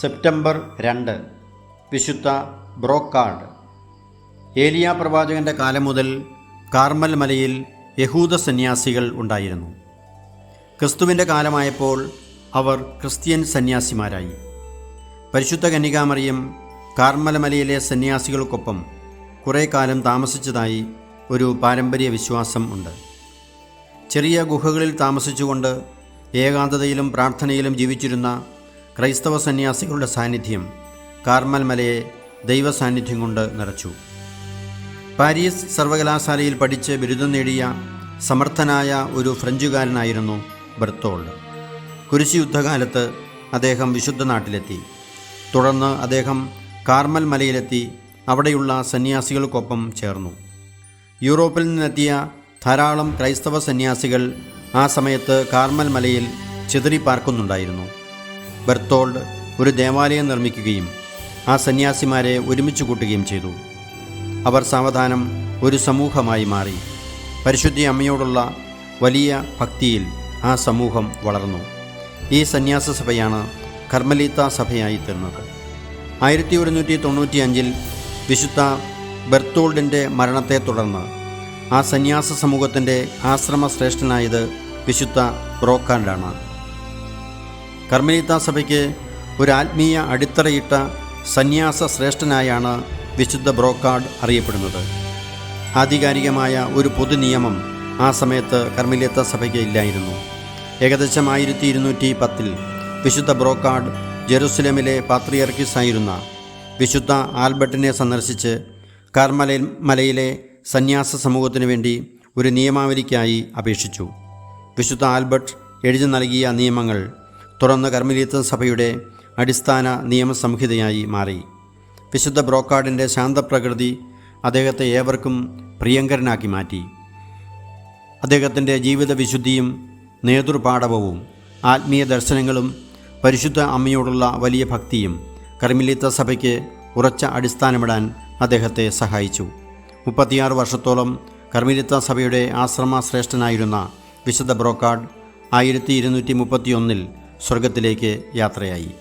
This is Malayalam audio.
സെപ്റ്റംബർ രണ്ട് വിശുദ്ധ ബ്രോക്കാർഡ്. ഏലിയ പ്രവാചകന്റെ കാലം മുതൽ കാർമൽ മലയിൽ യഹൂദ സന്യാസികൾ ഉണ്ടായിരുന്നു. ക്രിസ്തുവിന്റെ കാലമായപ്പോൾ അവർ ക്രിസ്ത്യൻ സന്യാസിമാരായി. പരിശുദ്ധ കന്യകാമറിയം കാർമലമലയിലെ സന്യാസികൾക്കൊപ്പം കുറേ കാലം താമസിച്ചതായി ഒരു പാരമ്പര്യ വിശ്വാസം ഉണ്ട്. ചെറിയ ഗുഹകളിൽ താമസിച്ചുകൊണ്ട് ഏകാന്തതയിലും പ്രാർത്ഥനയിലും ജീവിച്ചിരുന്ന ക്രൈസ്തവ സന്യാസികളുടെ സാന്നിധ്യം കാർമൽ മലയെ ദൈവസാന്നിധ്യം കൊണ്ട് നിറച്ചു. പാരീസ് സർവകലാശാലയിൽ പഠിച്ച് ബിരുദം നേടിയ സമർത്ഥനായ ഒരു ഫ്രഞ്ചുകാരനായിരുന്നു ബെർത്തോൾഡ്. കുരിശി യുദ്ധകാലത്ത് അദ്ദേഹം വിശുദ്ധ നാട്ടിലെത്തി. തുടർന്ന് അദ്ദേഹം കാർമൽ മലയിലെത്തി അവിടെയുള്ള സന്യാസികൾക്കൊപ്പം ചേർന്നു. യൂറോപ്പിൽ നിന്നെത്തിയ ധാരാളം ക്രൈസ്തവ സന്യാസികൾ ആ സമയത്ത് കാർമൽ മലയിൽ ചിതറിപ്പാർക്കുന്നുണ്ടായിരുന്നു. ബെർത്തോൾഡ് ഒരു ദേവാലയം നിർമ്മിക്കുകയും ആ സന്യാസിമാരെ ഒരുമിച്ച് കൂട്ടുകയും ചെയ്തു. അവർ സാവധാനം ഒരു സമൂഹമായി മാറി. പരിശുദ്ധി അമ്മയോടുള്ള വലിയ ഭക്തിയിൽ ആ സമൂഹം വളർന്നു. ഈ സന്യാസ സഭയാണ് കർമ്മലീത്ത സഭയായി തീർന്നത്. ആയിരത്തി ഒരുന്നൂറ്റി തൊണ്ണൂറ്റി അഞ്ചിൽ വിശുദ്ധ ബെർത്തോൾഡിന്റെ മരണത്തെ തുടർന്ന് ആ സന്യാസ സമൂഹത്തിന്റെ ആശ്രമ ശ്രേഷ്ഠനായത് വിശുദ്ധ ബ്രോക്കാൻഡാണ്. കർമ്മലീത്ത സഭയ്ക്ക് ഒരു ആത്മീയ അടിത്തറയിട്ട സന്യാസ ശ്രേഷ്ഠനായാണ് വിശുദ്ധ ബ്രോക്കാർഡ് അറിയപ്പെടുന്നത്. ആധികാരികമായ ഒരു പൊതു നിയമം ആ സമയത്ത് കർമ്മലീത്ത സഭയ്ക്ക് ഇല്ലായിരുന്നു. ഏകദേശം ആയിരത്തി ഇരുന്നൂറ്റി പത്തിൽ വിശുദ്ധ ബ്രോക്കാർഡ് ജെറുസലേമിലെ പാത്രിയർക്കിസ് ആയിരുന്ന വിശുദ്ധ ആൽബർട്ടിനെ സന്ദർശിച്ച് കാർമല മലയിലെ സന്യാസ സമൂഹത്തിനു വേണ്ടി ഒരു നിയമാവലിക്കായി അപേക്ഷിച്ചു. വിശുദ്ധ ആൽബർട്ട് എഴുതി നൽകിയ നിയമങ്ങൾ തുടർന്ന് കർമ്മലീത്ത സഭയുടെ അടിസ്ഥാന നിയമസംഹിതയായി മാറി. വിശുദ്ധ ബ്രോക്കാർഡിന്റെ ശാന്തപ്രകൃതി അദ്ദേഹത്തെ ഏവർക്കും പ്രിയങ്കരനാക്കി മാറ്റി. അദ്ദേഹത്തിന്റെ ജീവിതവിശുദ്ധിയും നേതൃപാടവവും ആത്മീയ ദർശനങ്ങളും പരിശുദ്ധ അമ്മയോടുള്ള വലിയ ഭക്തിയും കർമ്മിലിത്ത സഭയ്ക്ക് ഉറച്ച അടിസ്ഥാനമിടാൻ അദ്ദേഹത്തെ സഹായിച്ചു. മുപ്പത്തിയാറ് വർഷത്തോളം കർമ്മിലിത്ത സഭയുടെ ആശ്രമ ശ്രേഷ്ഠനായിരുന്ന വിശുദ്ധ ബ്രോക്കാർഡ് ആയിരത്തി ഇരുന്നൂറ്റി മുപ്പത്തിയൊന്നിൽ സ്വർഗത്തിലേക്ക് യാത്രയായി